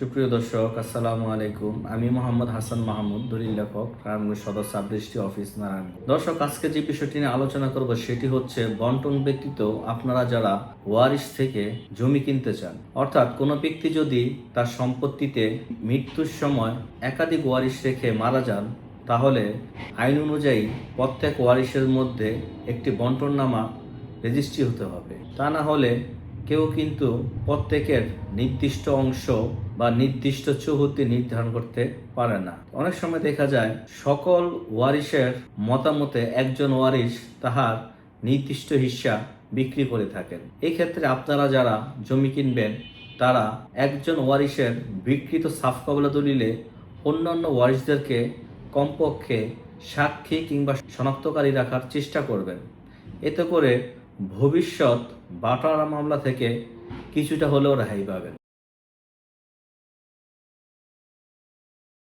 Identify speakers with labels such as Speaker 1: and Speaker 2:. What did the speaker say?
Speaker 1: সুপ্রিয় দর্শক, আসসালামু আলাইকুম। আমি মোহাম্মদ হাসান মাহমুদ, দলিল লেখক নারায়ণগঞ্জ সদর সাব ডিস্ট্রিক্ট অফিস নারায়ণগঞ্জ দর্শক, আজকে যে বিষয়টি নিয়ে আলোচনা করব সেটি হচ্ছে বন্টন ব্যতীত আপনারা যারা ওয়ারিশ থেকে জমি কিনতে চান, অর্থাৎ কোনো ব্যক্তি যদি তার সম্পত্তিতে মৃত্যুর সময় একাধিক ওয়ারিশ রেখে মারা যান, তাহলে আইন অনুযায়ী প্রত্যেক ওয়ারিশের মধ্যে একটি বন্টননামা রেজিস্ট্রি হতে হবে। তা না হলে কেউ কিন্তু প্রত্যেকের নির্দিষ্ট অংশ বা নির্দিষ্ট চৌহদ্দি নির্ধারণ করতে পারে না। অনেক সময় দেখা যায় সকল ওয়ারিশের মতামতে একজন ওয়ারিশ তাহার নির্দিষ্ট হিস্সা বিক্রি করে থাকেন। এই ক্ষেত্রে আপনারা যারা জমি কিনবেন, তারা একজন ওয়ারিশের বিকৃত সাফ কবলা দলিলে অন্যান্য ওয়ারিশদেরকে কমপক্ষে সাক্ষী কিংবা শনাক্তকারী রাখার চেষ্টা করবেন। এতে করে ভবিষ্যৎ বাটারা মামলা থেকে কিছুটা হলেও রেহাই পাবেন।